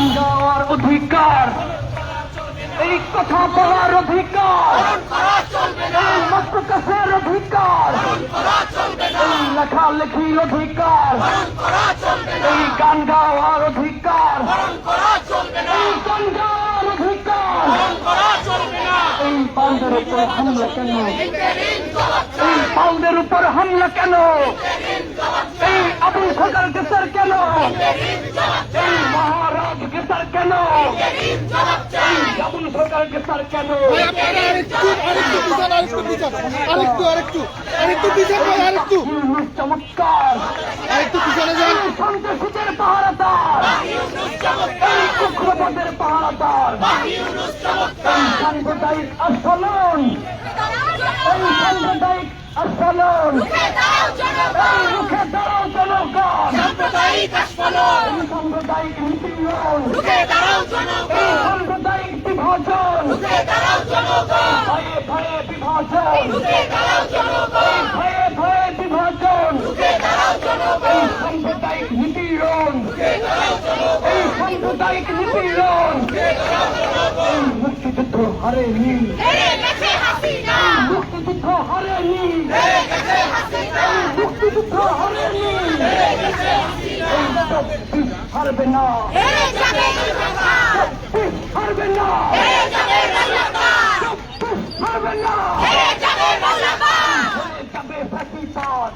গান গাওয়ার অধিকার। এই কথা বলার অধিকার। এই মত প্রকাশের অধিকার। এই লেখালেখির অধিকার। এই গান গাওয়ার অধিকার। এই গান গাওয়ার অধিকার। এই বাউন্ডের উপর হামলা কেন? এই বাউন্ডের উপর হামলা কেন? এই আবুল সরকার গ্রেফতার কেন? এই মহারাজ গ্রেফতার কেন? আবুল সরকার গ্রেফতার কেন আপনারা আরেকটু আরেকটু পিছান আরেকটু আরেকটু আরেকটু ভাই আরেকটু। চমৎকার। আরেকটু পিছনে যান। সন্ত্রাসীদের পাহারাদার। এই উগ্রবাদের পাহারাদার। এই সাম্প্রদায়িক এই সাম্প্রদায়িক এই সাম্প্রদায়িক এই সাম্প্রদায়িক বিভাজন। ভয়ে ভয়ে বিভাজন। ভয়ে ভয়ে বিভাজন। এই সাম্প্রদায়িক নিপীড়ন। এই সাম্প্রদায়িক নিপীড়ন। এই মুক্তিযুদ্ধ হারেনি। মুক্তিযুদ্ধ হারেনি মুক্তিযুদ্ধ হারেনি এই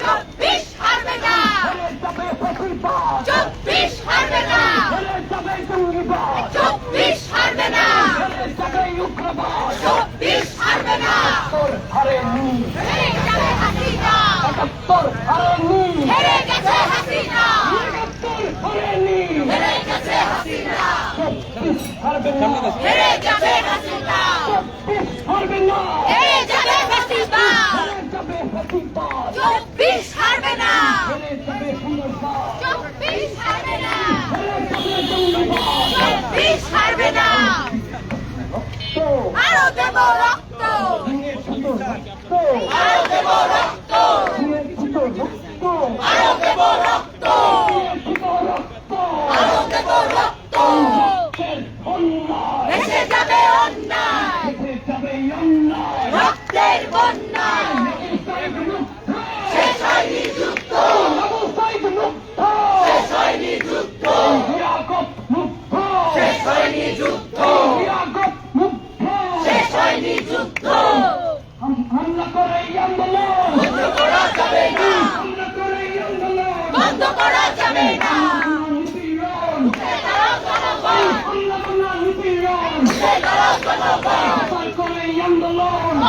চব্বিশ হারবে না চব্বিশ হারবে না চব্বিশ হারবে না হয়ে হয়ে হয়ে হয়ে হারেনি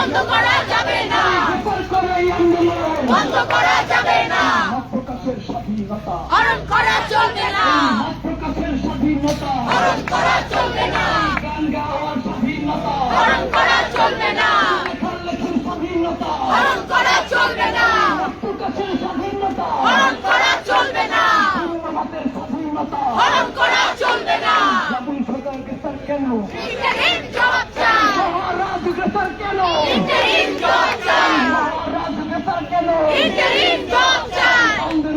বন্ধ করা যাবে না। হরণ করা চলবে না। হরণ করা চলবে না। হরণ করা চলবে না মত প্রকাশের স্বাধীনতা হরণ করা চলবে না ধর্মমতের স্বাধীনতা হরণ করা চলবে না জাতীয় সরকার গ্রেফতার কেন ইন্টারিম জবাব চাই মহারাজ গ্রেফতার কেন ইন্টারিম জবাব চাই মহারাজ গ্রেফতার কেন ইন্টারিম জবাব চাই আমাদের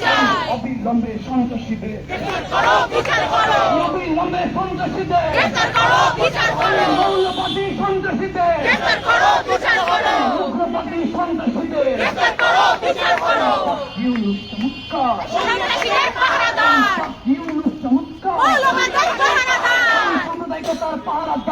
চাই অবিলম্বে সন্ত্রাসীদের অবিলম্বে সন্ত্রাসীদের মৌলবাদী সন্ত্রাসীদের উগ্রবাদী সন্ত্রাসীদের চমৎকার সন্ত্রাসীদের পাহারাদার ইউনুস চমৎকার মৌলবাদের পাহারাদার সাম্প্রদায়িকতার পাহারাদার ইউনুস চমৎকার উগ্রপদের পাহারাদার বাহ ইউনুস চমৎকার সন্ত্রাসবাদের পাহারাদার বাহ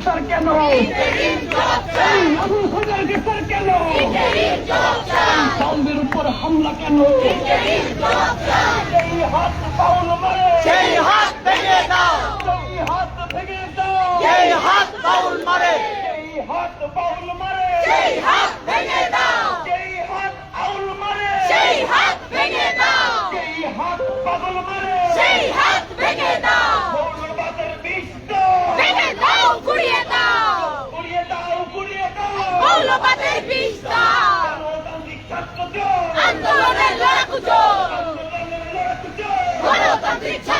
গ্রেফতার কেন? গ্রেফতার কেন? উপর হামলা কেন? এই হাত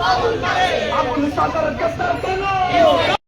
আবুল কাদের গ্রেফতার করো